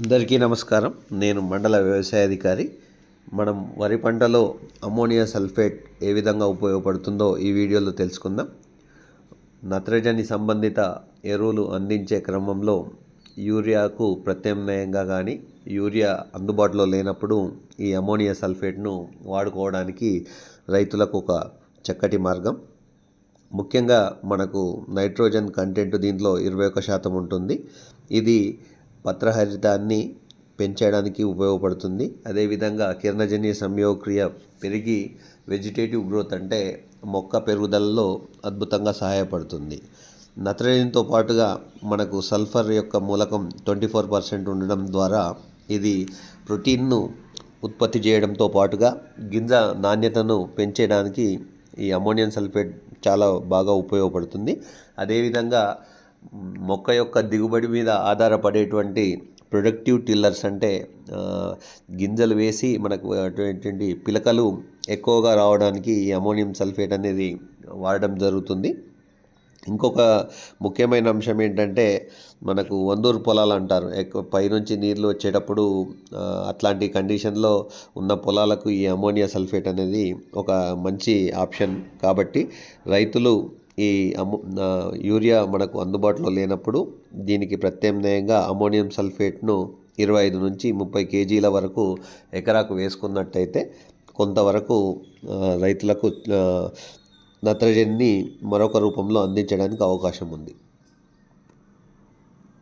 అందరికీ నమస్కారం. నేను మండల వ్యవసాయ అధికారి మనం వరి పంటలో అమోనియా సల్ఫేట్ ఏ విధంగా ఉపయోగపడుతుందో ఈ వీడియోలో తెలుసుకుందాం. నత్రజని సంబంధిత ఎరువులు అందించే క్రమంలో యూరియాకు ప్రత్యామ్నాయంగా కానీ యూరియా అందుబాటులో లేనప్పుడు ఈ అమోనియా సల్ఫేట్ను వాడుకోవడానికి రైతులకు ఒక చక్కటి మార్గం. ముఖ్యంగా మనకు నైట్రోజన్ కంటెంట్ దీంట్లో ఇరవై ఒక శాతం ఉంటుంది. ఇది పత్రహరితాన్ని పెంచడానికి ఉపయోగపడుతుంది. అదేవిధంగా కిరణజన్య సంయోగక్రియ పెరిగి వెజిటేటివ్ గ్రోత్ అంటే మొక్క పెరుగుదలలో అద్భుతంగా సహాయపడుతుంది. నత్రజనితో పాటుగా మనకు సల్ఫర్ యొక్క మూలకం ట్వంటీ ఫోర్ పర్సెంట్ ఉండడం ద్వారా ఇది ప్రోటీన్ను ఉత్పత్తి చేయడంతో పాటుగా గింజ నాణ్యతను పెంచడానికి ఈ అమోనియం సల్ఫేట్ చాలా బాగా ఉపయోగపడుతుంది. అదేవిధంగా మొక్క యొక్క దిగుబడి మీద ఆధారపడేటువంటి ప్రొడక్టివ్ టిల్లర్స్ అంటే గింజలు వేసి మనకు అటువంటి పిలకలు ఎక్కువగా రావడానికి ఈ అమోనియం సల్ఫేట్ అనేది వాడడం జరుగుతుంది. ఇంకొక ముఖ్యమైన అంశం ఏంటంటే మనకు వందూరు పొలాలు అంటారు. ఎక్కువ పైనుంచి నీళ్ళు వచ్చేటప్పుడు అట్లాంటి కండిషన్లో ఉన్న పొలాలకు ఈ అమోనియా సల్ఫేట్ అనేది ఒక మంచి ఆప్షన్. కాబట్టి రైతులు ఈ అమో యూరియా మనకు అందుబాటులో లేనప్పుడు దీనికి ప్రత్యామ్నాయంగా అమోనియం సల్ఫేట్ను ఇరవై ఐదు నుంచి ముప్పై కేజీల వరకు ఎకరాకు వేసుకున్నట్టయితే కొంతవరకు రైతులకు నత్రజనిని మరొక రూపంలో అందించడానికి అవకాశం ఉంది.